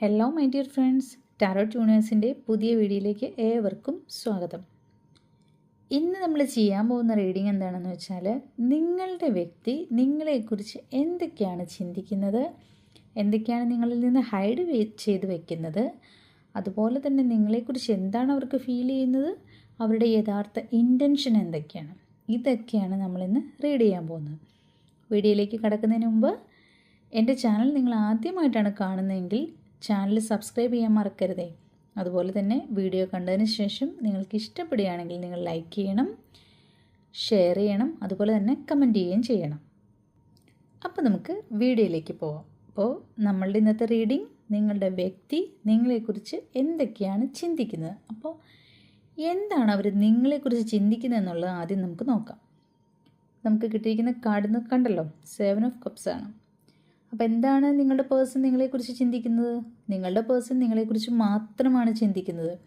Hello my dear friends tarot ട്യൂണേഴ്സിന്റെ പുതിയ വീഡിയോയിലേക്ക് ഏവർക്കും സ്വാഗതം. ഇന്ന് നമ്മൾ ചെയ്യാൻ പോകുന്ന റീഡിംഗ് എന്താണെന്ന് വെച്ചാൽ നിങ്ങളുടെ വ്യക്തി നിങ്ങളെക്കുറിച്ച് എന്തൊക്കെയാണ് ചിന്തിക്കുന്നത്? എന്തൊക്കെയാണ് നിങ്ങളിൽ നിന്ന് ഹൈഡ് ചെയ്ത് വെക്കുന്നത്? അതുപോലെ തന്നെ നിങ്ങളെക്കുറിച്ച് എന്താണ് അവർക്ക് ഫീൽ ചെയ്യുന്നത്? അവരുടെ യഥാർത്ഥ ഇന്റൻഷൻ എന്തൊക്കെയാണ്? ഇതൊക്കെയാണ് നമ്മളിന്ന് റീഡ് ചെയ്യാൻ പോകുന്നത്. വീഡിയോയിലേക്ക് കടക്കുന്നതിന് മുമ്പ് എന്റെ ചാനൽ നിങ്ങൾ ആദ്യമായിട്ടാണ് കാണുന്നതെങ്കിൽ ചാനൽ സബ്സ്ക്രൈബ് ചെയ്യാൻ മറക്കരുതേ. അതുപോലെ തന്നെ വീഡിയോ കണ്ടതിന് ശേഷം നിങ്ങൾക്ക് ഇഷ്ടപ്പെടുകയാണെങ്കിൽ നിങ്ങൾ ലൈക്ക് ചെയ്യണം ഷെയർ ചെയ്യണം അതുപോലെ തന്നെ കമന്റ് ചെയ്യുകയും ചെയ്യണം. അപ്പോൾ നമുക്ക് വീഡിയോയിലേക്ക് പോവാം. അപ്പോൾ നമ്മളുടെ ഇന്നത്തെ റീഡിംഗ് നിങ്ങളുടെ വ്യക്തി നിങ്ങളെക്കുറിച്ച് എന്തൊക്കെയാണ് ചിന്തിക്കുന്നത്? അപ്പോൾ എന്താണ് അവർ നിങ്ങളെക്കുറിച്ച് ചിന്തിക്കുന്നത് എന്നുള്ളത് ആദ്യം നമുക്ക് നോക്കാം. നമുക്ക് കിട്ടിയിരിക്കുന്ന കാർഡ് കണ്ടല്ലോ സെവൻ ഓഫ് കപ്സ് ആണ്. അപ്പോൾ എന്താണ് നിങ്ങളുടെ പേഴ്സൺ നിങ്ങളെക്കുറിച്ച് ചിന്തിക്കുന്നത്? നിങ്ങളുടെ പേഴ്സൺ നിങ്ങളെക്കുറിച്ച് മാത്രമാണ് ചിന്തിക്കുന്നത്.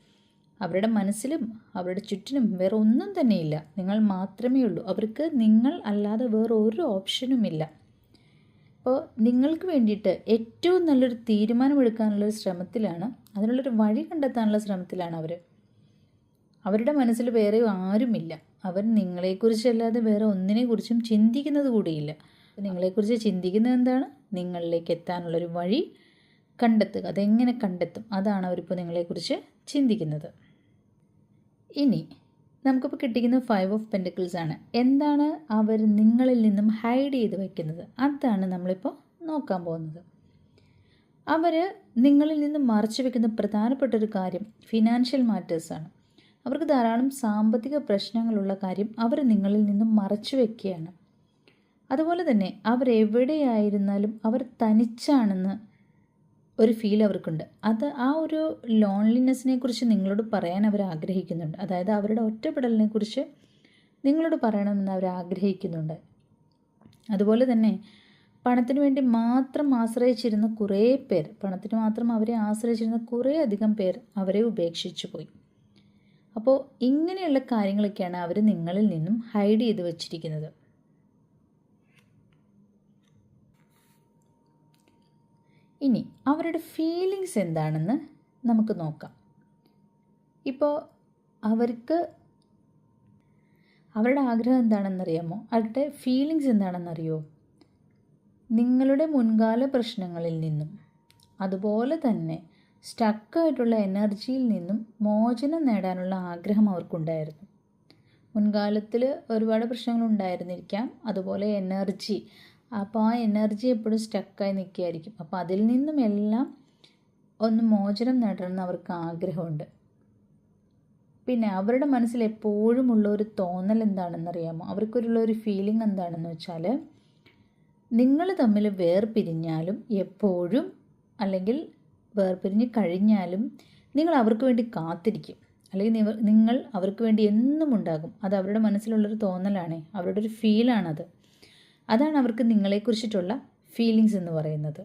അവരുടെ മനസ്സിലും അവരുടെ ചുറ്റിനും വേറെ ഒന്നും തന്നെയില്ല. നിങ്ങൾ മാത്രമേ ഉള്ളൂ. അവർക്ക് നിങ്ങൾ അല്ലാതെ വേറെ ഒരു ഓപ്ഷനുമില്ല അപ്പോൾ നിങ്ങൾക്ക് വേണ്ടിയിട്ട് ഏറ്റവും നല്ലൊരു തീരുമാനമെടുക്കാനുള്ളൊരു ശ്രമത്തിലാണ് അതിനുള്ളൊരു വഴി കണ്ടെത്താനുള്ള ശ്രമത്തിലാണ് അവർ അവരുടെ മനസ്സിൽ വേറെ ആരുമില്ല. അവർ നിങ്ങളെക്കുറിച്ചല്ലാതെ വേറെ ഒന്നിനെക്കുറിച്ചും ചിന്തിക്കുന്നത് കൂടിയില്ല. നിങ്ങളെക്കുറിച്ച് ചിന്തിക്കുന്നത് എന്താണ്? നിങ്ങളിലേക്ക് എത്താനുള്ളൊരു വഴി കണ്ടെത്തുക. അതെങ്ങനെ കണ്ടെത്തും? അതാണ് അവരിപ്പോൾ നിങ്ങളെക്കുറിച്ച് ചിന്തിക്കുന്നത്. ഇനി നമുക്കിപ്പോൾ കിട്ടിക്കുന്ന ഫൈവ് ഓഫ് പെന്റക്കിൾസ് ആണ്. എന്താണ് അവർ നിങ്ങളിൽ നിന്നും ഹൈഡ് ചെയ്ത് വയ്ക്കുന്നത് അതാണ് നമ്മളിപ്പോൾ നോക്കാൻ പോകുന്നത്. അവർ നിങ്ങളിൽ നിന്നും മറച്ചു വെക്കുന്ന പ്രധാനപ്പെട്ട ഒരു കാര്യം ഫിനാൻഷ്യൽ മാറ്റേഴ്സാണ് അവർക്ക് ധാരാളം സാമ്പത്തിക പ്രശ്നങ്ങളുള്ള കാര്യം അവർ നിങ്ങളിൽ നിന്നും മറച്ചു വെക്കുകയാണ്. അതുപോലെ തന്നെ അവരെവിടെയായിരുന്നാലും അവർ തനിച്ചാണെന്ന് ഒരു ഫീൽ അവർക്കുണ്ട്. അത് ആ ഒരു ലോൺലിനെസ്സിനെ കുറിച്ച് നിങ്ങളോട് പറയാൻ അവർ ആഗ്രഹിക്കുന്നുണ്ട്. അതായത് അവരുടെ ഒറ്റപ്പെടലിനെ കുറിച്ച് നിങ്ങളോട് പറയണമെന്ന് അവർ ആഗ്രഹിക്കുന്നുണ്ട്. അതുപോലെ തന്നെ പണത്തിന് വേണ്ടി മാത്രം ആശ്രയിച്ചിരുന്ന കുറേ പേർ പണത്തിന് മാത്രം അവരെ ആശ്രയിച്ചിരുന്ന കുറേ അധികം പേർ അവരെ ഉപേക്ഷിച്ചു പോയി. അപ്പോൾ ഇങ്ങനെയുള്ള കാര്യങ്ങളൊക്കെയാണ് അവർ നിങ്ങളിൽ നിന്നും ഹൈഡ് ചെയ്ത് വച്ചിരിക്കുന്നത്. ഇനി അവരുടെ ഫീലിങ്സ് എന്താണെന്ന് നമുക്ക് നോക്കാം. ഇപ്പോൾ അവർക്ക് അവരുടെ ആഗ്രഹം എന്താണെന്നറിയാമോ? അവരുടെ ഫീലിങ്സ് എന്താണെന്നറിയോ? നിങ്ങളുടെ മുൻകാല പ്രശ്നങ്ങളിൽ നിന്നും അതുപോലെ തന്നെ സ്റ്റക്കായിട്ടുള്ള എനർജിയിൽ നിന്നും മോചനം നേടാനുള്ള ആഗ്രഹം അവർക്കുണ്ടായിരുന്നു. മുൻകാലത്തിൽ ഒരുപാട് പ്രശ്നങ്ങൾ ഉണ്ടായിരുന്നിരിക്കാം. അതുപോലെ എനർജി അപ്പോൾ ആ എനർജി എപ്പോഴും സ്റ്റക്കായി നിൽക്കുകയായിരിക്കും അപ്പോൾ അതിൽ നിന്നും എല്ലാം ഒന്ന് മോചനം നേടണമെന്ന് അവർക്ക് ആഗ്രഹമുണ്ട്. പിന്നെ അവരുടെ മനസ്സിൽ എപ്പോഴും ഉള്ള ഒരു തോന്നൽ എന്താണെന്നറിയാമോ? അവർക്കൊരുള്ള ഒരു ഫീലിംഗ് എന്താണെന്ന് വെച്ചാൽ നിങ്ങൾ തമ്മിൽ വേർപിരിഞ്ഞാലും എപ്പോഴും അല്ലെങ്കിൽ വേർപിരിഞ്ഞ് കഴിഞ്ഞാലും നിങ്ങൾ അവർക്ക് വേണ്ടി കാത്തിരിക്കും. അല്ലെങ്കിൽ നിങ്ങൾ അവർക്ക് വേണ്ടി എന്നും ഉണ്ടാകും. അത് അവരുടെ മനസ്സിലുള്ളൊരു തോന്നലാണേ. അവരുടെ ഒരു ഫീലാണത് അതാണ് അവർക്ക് നിങ്ങളെക്കുറിച്ചിട്ടുള്ള ഫീലിങ്സ് എന്ന് പറയുന്നത്.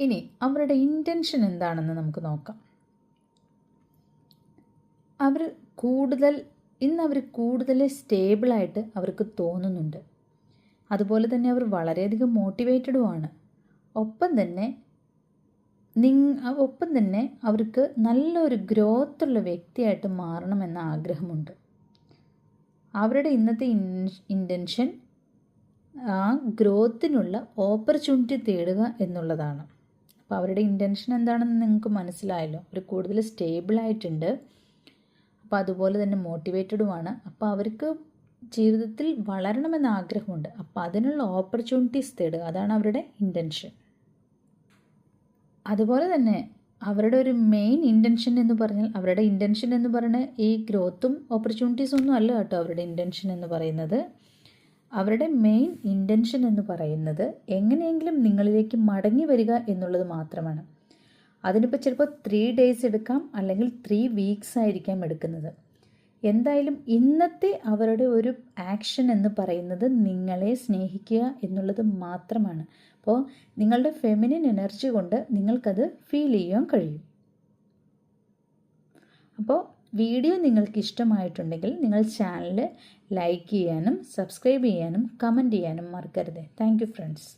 ഇനി അവരുടെ ഇന്റൻഷൻ എന്താണെന്ന് നമുക്ക് നോക്കാം. അവർ കൂടുതൽ ഇന്ന് അവർ കൂടുതൽ സ്റ്റേബിളായിട്ട് അവർക്ക് തോന്നുന്നുണ്ട്. അതുപോലെ തന്നെ അവർ വളരെയധികം മോട്ടിവേറ്റഡുമാണ് ഒപ്പം തന്നെ നിങ് ഒപ്പം തന്നെ അവർക്ക് നല്ലൊരു ഗ്രോത്തുള്ള വ്യക്തിയായിട്ട് മാറണമെന്ന ആഗ്രഹമുണ്ട്. അവരുടെ ഇന്നത്തെ ഇന്റൻഷൻ ആ ഗ്രോത്തിനുള്ള ഓപ്പർച്യൂണിറ്റി തേടുക എന്നുള്ളതാണ്. അപ്പോൾ അവരുടെ ഇന്റൻഷൻ എന്താണെന്ന് നിങ്ങൾക്ക് മനസ്സിലായല്ലോ. അവർ കൂടുതൽ സ്റ്റേബിളായിട്ടുണ്ട് അപ്പോൾ അതുപോലെ തന്നെ മോട്ടിവേറ്റഡുമാണ് അപ്പോൾ അവർക്ക് ജീവിതത്തിൽ വളരണമെന്ന ആഗ്രഹമുണ്ട്. അപ്പോൾ അതിനുള്ള ഓപ്പർച്യൂണിറ്റീസ് തേടുക. അതാണ് അവരുടെ ഇന്റൻഷൻ അതുപോലെ തന്നെ അവരുടെ ഒരു മെയിൻ ഇന്റൻഷൻ എന്ന് പറഞ്ഞാൽ അവരുടെ ഇന്റൻഷൻ എന്ന് പറയുന്നത് ഈ ഗ്രോത്തും ഓപ്പർച്യൂണിറ്റീസും ഒന്നും അല്ല കേട്ടോ അവരുടെ ഇന്റൻഷൻ എന്ന് പറയുന്നത്. അവരുടെ മെയിൻ ഇന്റൻഷൻ എന്ന് പറയുന്നത് എങ്ങനെയെങ്കിലും നിങ്ങളിലേക്ക് മടങ്ങി വരിക എന്നുള്ളത് മാത്രമാണ്. അതിനിപ്പോൾ ചിലപ്പോൾ ത്രീ ഡേയ്സ് എടുക്കാം അല്ലെങ്കിൽ ത്രീ വീക്സ് ആയിരിക്കാം എടുക്കുന്നത്. എന്തായാലും ഇന്നത്തെ അവരുടെ ഒരു ആക്ഷൻ എന്ന് പറയുന്നത് നിങ്ങളെ സ്നേഹിക്കുക എന്നുള്ളത് മാത്രമാണ്. അപ്പോൾ നിങ്ങളുടെ ഫെമിനിൻ എനർജി കൊണ്ട് നിങ്ങൾക്കത് ഫീൽ ചെയ്യാൻ കഴിയും. അപ്പോൾ വീഡിയോ നിങ്ങൾക്ക് ഇഷ്ടമായിട്ടുണ്ടെങ്കിൽ നിങ്ങൾ ചാനൽ ലൈക്ക് ചെയ്യാനും സബ്സ്ക്രൈബ് ചെയ്യാനും കമന്റ് ചെയ്യാനും മറക്കരുത്. Thank friends